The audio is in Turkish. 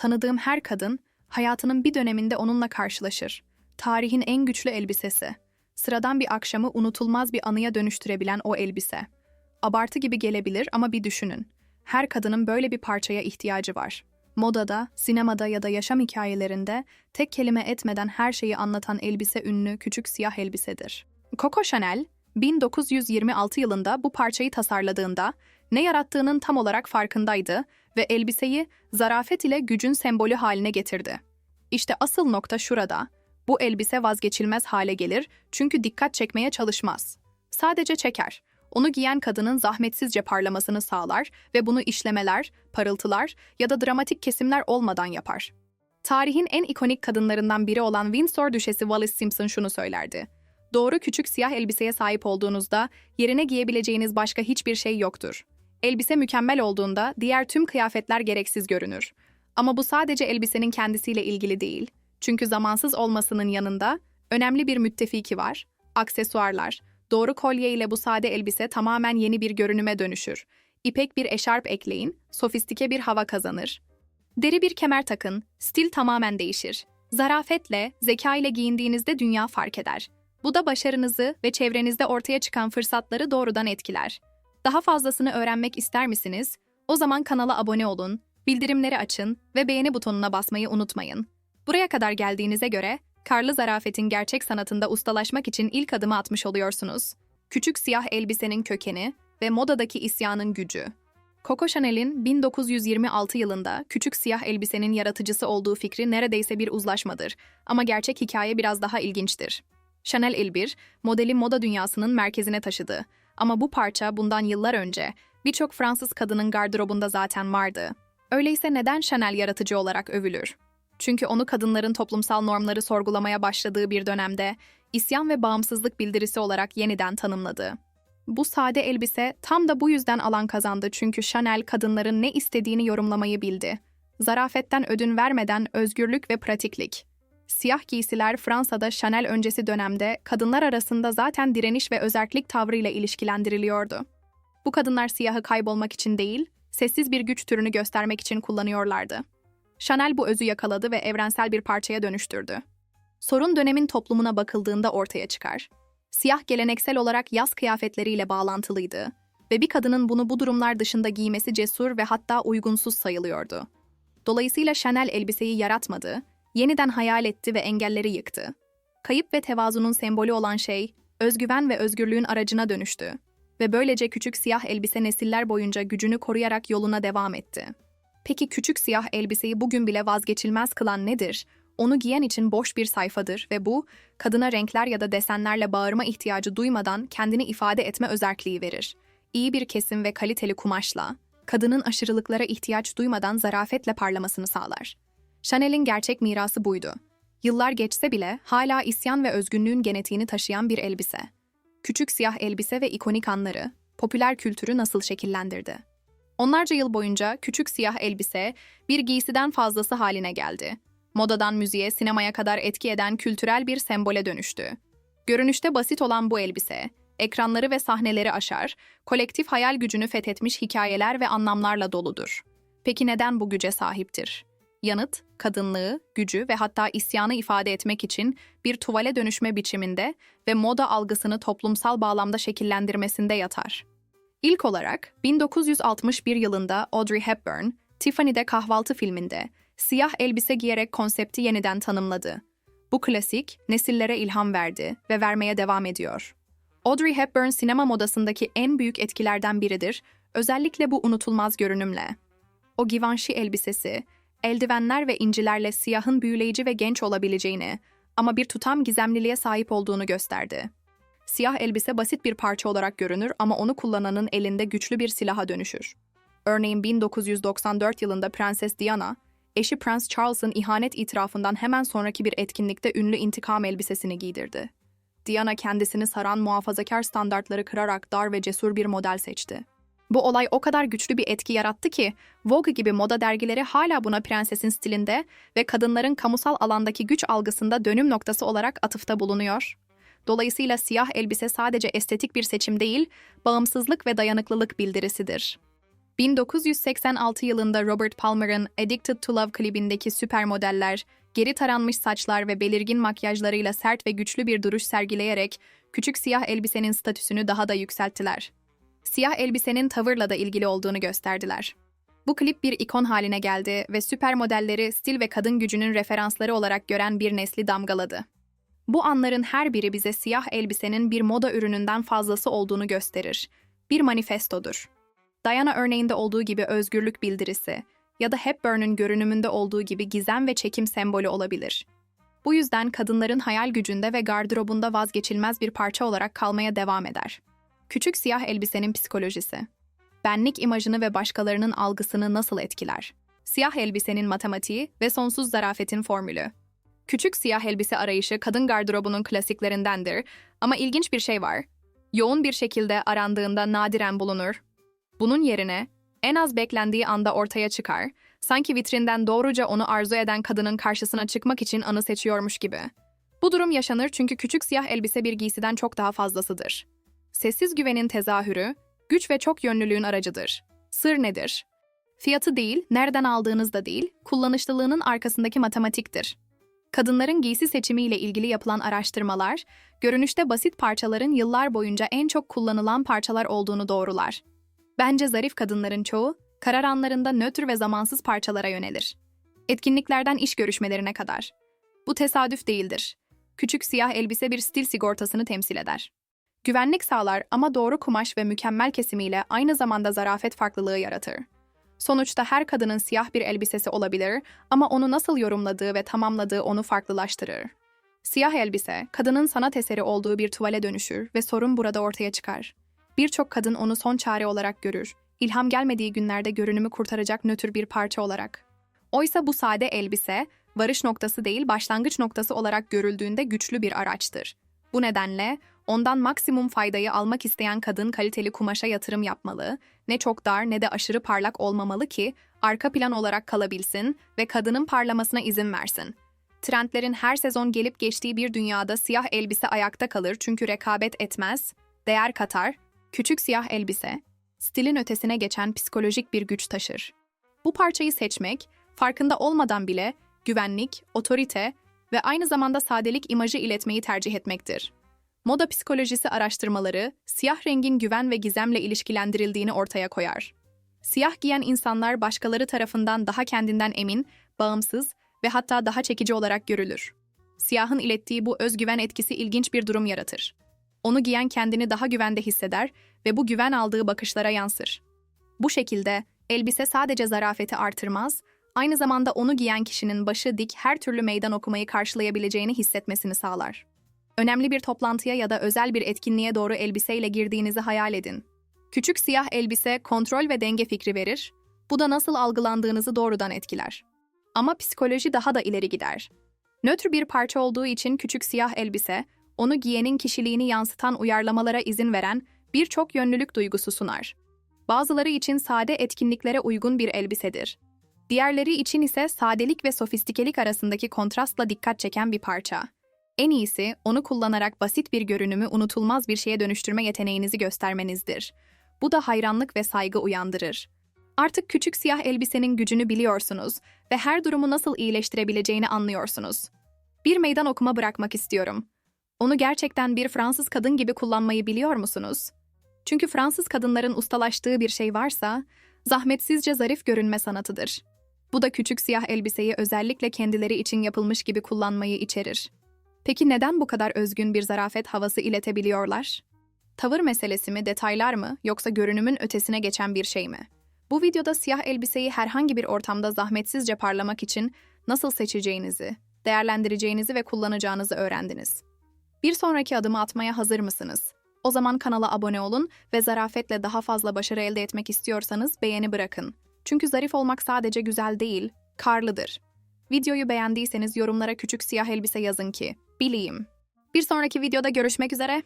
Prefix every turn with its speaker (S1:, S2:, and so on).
S1: Tanıdığım her kadın hayatının bir döneminde onunla karşılaşır. Tarihin en güçlü elbisesi. Sıradan bir akşamı unutulmaz bir anıya dönüştürebilen o elbise. Abartı gibi gelebilir ama bir düşünün. Her kadının böyle bir parçaya ihtiyacı var. Modada, sinemada ya da yaşam hikayelerinde tek kelime etmeden her şeyi anlatan elbise ünlü küçük siyah elbisedir. Coco Chanel, 1926 yılında bu parçayı tasarladığında ne yarattığının tam olarak farkındaydı ve elbiseyi zarafet ile gücün sembolü haline getirdi. İşte asıl nokta şurada. Bu elbise vazgeçilmez hale gelir çünkü dikkat çekmeye çalışmaz. Sadece çeker. Onu giyen kadının zahmetsizce parlamasını sağlar ve bunu işlemeler, parıltılar ya da dramatik kesimler olmadan yapar. Tarihin en ikonik kadınlarından biri olan Windsor Düşesi Wallis Simpson şunu söylerdi. Doğru küçük siyah elbiseye sahip olduğunuzda yerine giyebileceğiniz başka hiçbir şey yoktur. Elbise mükemmel olduğunda diğer tüm kıyafetler gereksiz görünür. Ama bu sadece elbisenin kendisiyle ilgili değil. Çünkü zamansız olmasının yanında önemli bir müttefiki var. Aksesuarlar. Doğru kolye ile bu sade elbise tamamen yeni bir görünüme dönüşür. İpek bir eşarp ekleyin, sofistike bir hava kazanır. Deri bir kemer takın, stil tamamen değişir. Zarafetle, zeka ile giyindiğinizde dünya fark eder. Bu da başarınızı ve çevrenizde ortaya çıkan fırsatları doğrudan etkiler. Daha fazlasını öğrenmek ister misiniz? O zaman kanala abone olun, bildirimleri açın ve beğeni butonuna basmayı unutmayın. Buraya kadar geldiğinize göre, karlı zarafetin gerçek sanatında ustalaşmak için ilk adımı atmış oluyorsunuz. Küçük siyah elbisenin kökeni ve modadaki isyanın gücü. Coco Chanel'in 1926 yılında küçük siyah elbisenin yaratıcısı olduğu fikri neredeyse bir uzlaşmadır ama gerçek hikaye biraz daha ilginçtir. Chanel Elbir, modeli moda dünyasının merkezine taşıdı. Ama bu parça bundan yıllar önce birçok Fransız kadının gardırobunda zaten vardı. Öyleyse neden Chanel yaratıcı olarak övülür? Çünkü onu kadınların toplumsal normları sorgulamaya başladığı bir dönemde isyan ve bağımsızlık bildirisi olarak yeniden tanımladı. Bu sade elbise tam da bu yüzden alan kazandı çünkü Chanel kadınların ne istediğini yorumlamayı bildi. Zarafetten ödün vermeden özgürlük ve pratiklik. Siyah giysiler Fransa'da Chanel öncesi dönemde kadınlar arasında zaten direniş ve özerklik tavrıyla ilişkilendiriliyordu. Bu kadınlar siyahı kaybolmak için değil, sessiz bir güç türünü göstermek için kullanıyorlardı. Chanel bu özü yakaladı ve evrensel bir parçaya dönüştürdü. Sorun dönemin toplumuna bakıldığında ortaya çıkar. Siyah geleneksel olarak yaz kıyafetleriyle bağlantılıydı ve bir kadının bunu bu durumlar dışında giymesi cesur ve hatta uygunsuz sayılıyordu. Dolayısıyla Chanel elbiseyi yaratmadı, yeniden hayal etti ve engelleri yıktı. Kayıp ve tevazunun sembolü olan şey, özgüven ve özgürlüğün aracına dönüştü ve böylece küçük siyah elbise nesiller boyunca gücünü koruyarak yoluna devam etti. Peki küçük siyah elbiseyi bugün bile vazgeçilmez kılan nedir? Onu giyen için boş bir sayfadır ve bu, kadına renkler ya da desenlerle bağırma ihtiyacı duymadan kendini ifade etme özerkliği verir. İyi bir kesim ve kaliteli kumaşla, kadının aşırılıklara ihtiyaç duymadan zarafetle parlamasını sağlar. Chanel'in gerçek mirası buydu. Yıllar geçse bile hala isyan ve özgünlüğün genetiğini taşıyan bir elbise. Küçük siyah elbise ve ikonik anları, popüler kültürü nasıl şekillendirdi? Onlarca yıl boyunca küçük siyah elbise bir giysiden fazlası haline geldi. Modadan müziğe, sinemaya kadar etki eden kültürel bir sembole dönüştü. Görünüşte basit olan bu elbise, ekranları ve sahneleri aşar, kolektif hayal gücünü fethetmiş hikayeler ve anlamlarla doludur. Peki neden bu güce sahiptir? Yanıt, kadınlığı, gücü ve hatta isyanı ifade etmek için bir tuvale dönüşme biçiminde ve moda algısını toplumsal bağlamda şekillendirmesinde yatar. İlk olarak 1961 yılında Audrey Hepburn, Tiffany'de kahvaltı filminde siyah elbise giyerek konsepti yeniden tanımladı. Bu klasik nesillere ilham verdi ve vermeye devam ediyor. Audrey Hepburn sinema modasındaki en büyük etkilerden biridir, özellikle bu unutulmaz görünümle. O Givenchy elbisesi, eldivenler ve incilerle siyahın büyüleyici ve genç olabileceğini ama bir tutam gizemliliğe sahip olduğunu gösterdi. Siyah elbise basit bir parça olarak görünür ama onu kullananın elinde güçlü bir silaha dönüşür. Örneğin 1994 yılında Prenses Diana, eşi Prens Charles'ın ihanet itirafından hemen sonraki bir etkinlikte ünlü intikam elbisesini giydirdi. Diana kendisini saran muhafazakar standartları kırarak dar ve cesur bir model seçti. Bu olay o kadar güçlü bir etki yarattı ki Vogue gibi moda dergileri hala buna prensesin stilinde ve kadınların kamusal alandaki güç algısında dönüm noktası olarak atıfta bulunuyor. Dolayısıyla siyah elbise sadece estetik bir seçim değil, bağımsızlık ve dayanıklılık bildirisidir. 1986 yılında Robert Palmer'ın Addicted to Love klibindeki süper modeller, geri taranmış saçlar ve belirgin makyajlarıyla sert ve güçlü bir duruş sergileyerek küçük siyah elbisenin statüsünü daha da yükselttiler. Siyah elbisenin tavırla da ilgili olduğunu gösterdiler. Bu klip bir ikon haline geldi ve süper modelleri stil ve kadın gücünün referansları olarak gören bir nesli damgaladı. Bu anların her biri bize siyah elbisenin bir moda ürününden fazlası olduğunu gösterir. Bir manifestodur. Diana örneğinde olduğu gibi özgürlük bildirisi ya da Hepburn'un görünümünde olduğu gibi gizem ve çekim sembolü olabilir. Bu yüzden kadınların hayal gücünde ve gardırobunda vazgeçilmez bir parça olarak kalmaya devam eder. Küçük siyah elbisenin psikolojisi. Benlik imajını ve başkalarının algısını nasıl etkiler? Siyah elbisenin matematiği ve sonsuz zarafetin formülü. Küçük siyah elbise arayışı kadın gardırobunun klasiklerindendir ama ilginç bir şey var. Yoğun bir şekilde arandığında nadiren bulunur. Bunun yerine en az beklendiği anda ortaya çıkar, sanki vitrinden doğruca onu arzu eden kadının karşısına çıkmak için anı seçiyormuş gibi. Bu durum yaşanır çünkü küçük siyah elbise bir giysiden çok daha fazlasıdır. Sessiz güvenin tezahürü, güç ve çok yönlülüğün aracıdır. Sır nedir? Fiyatı değil, nereden aldığınız da değil, kullanışlılığının arkasındaki matematiktir. Kadınların giysi seçimiyle ilgili yapılan araştırmalar, görünüşte basit parçaların yıllar boyunca en çok kullanılan parçalar olduğunu doğrular. Bence zarif kadınların çoğu, karar anlarında nötr ve zamansız parçalara yönelir. Etkinliklerden iş görüşmelerine kadar. Bu tesadüf değildir. Küçük siyah elbise bir stil sigortasını temsil eder. Güvenlik sağlar ama doğru kumaş ve mükemmel kesimiyle aynı zamanda zarafet farklılığı yaratır. Sonuçta her kadının siyah bir elbisesi olabilir ama onu nasıl yorumladığı ve tamamladığı onu farklılaştırır. Siyah elbise, kadının sanat eseri olduğu bir tuvale dönüşür ve sorun burada ortaya çıkar. Birçok kadın onu son çare olarak görür. İlham gelmediği günlerde görünümü kurtaracak nötr bir parça olarak. Oysa bu sade elbise, varış noktası değil başlangıç noktası olarak görüldüğünde güçlü bir araçtır. Bu nedenle ondan maksimum faydayı almak isteyen kadın kaliteli kumaşa yatırım yapmalı, ne çok dar ne de aşırı parlak olmamalı ki arka plan olarak kalabilsin ve kadının parlamasına izin versin. Trendlerin her sezon gelip geçtiği bir dünyada siyah elbise ayakta kalır çünkü rekabet etmez, değer katar, küçük siyah elbise, stilin ötesine geçen psikolojik bir güç taşır. Bu parçayı seçmek, farkında olmadan bile güvenlik, otorite ve aynı zamanda sadelik imajı iletmeyi tercih etmektir. Moda psikolojisi araştırmaları, siyah rengin güven ve gizemle ilişkilendirildiğini ortaya koyar. Siyah giyen insanlar başkaları tarafından daha kendinden emin, bağımsız ve hatta daha çekici olarak görülür. Siyahın ilettiği bu özgüven etkisi ilginç bir durum yaratır. Onu giyen kendini daha güvende hisseder ve bu güven aldığı bakışlara yansır. Bu şekilde elbise sadece zarafeti artırmaz, aynı zamanda onu giyen kişinin başı dik her türlü meydan okumayı karşılayabileceğini hissetmesini sağlar. Önemli bir toplantıya ya da özel bir etkinliğe doğru elbiseyle girdiğinizi hayal edin. Küçük siyah elbise kontrol ve denge fikri verir, bu da nasıl algılandığınızı doğrudan etkiler. Ama psikoloji daha da ileri gider. Nötr bir parça olduğu için küçük siyah elbise, onu giyenin kişiliğini yansıtan uyarlamalara izin veren birçok yönlülük duygusu sunar. Bazıları için sade etkinliklere uygun bir elbisedir. Diğerleri için ise sadelik ve sofistikelik arasındaki kontrastla dikkat çeken bir parça. En iyisi onu kullanarak basit bir görünümü unutulmaz bir şeye dönüştürme yeteneğinizi göstermenizdir. Bu da hayranlık ve saygı uyandırır. Artık küçük siyah elbisenin gücünü biliyorsunuz ve her durumu nasıl iyileştirebileceğini anlıyorsunuz. Bir meydan okuma bırakmak istiyorum. Onu gerçekten bir Fransız kadın gibi kullanmayı biliyor musunuz? Çünkü Fransız kadınların ustalaştığı bir şey varsa, zahmetsizce zarif görünme sanatıdır. Bu da küçük siyah elbiseyi özellikle kendileri için yapılmış gibi kullanmayı içerir. Peki neden bu kadar özgün bir zarafet havası iletebiliyorlar? Tavır meselesi mi, detaylar mı, yoksa görünümün ötesine geçen bir şey mi? Bu videoda siyah elbiseyi herhangi bir ortamda zahmetsizce parlamak için nasıl seçeceğinizi, değerlendireceğinizi ve kullanacağınızı öğrendiniz. Bir sonraki adımı atmaya hazır mısınız? O zaman kanala abone olun ve zarafetle daha fazla başarı elde etmek istiyorsanız beğeni bırakın. Çünkü zarif olmak sadece güzel değil, karlıdır. Videoyu beğendiyseniz yorumlara küçük siyah elbise yazın ki bileyim. Bir sonraki videoda görüşmek üzere.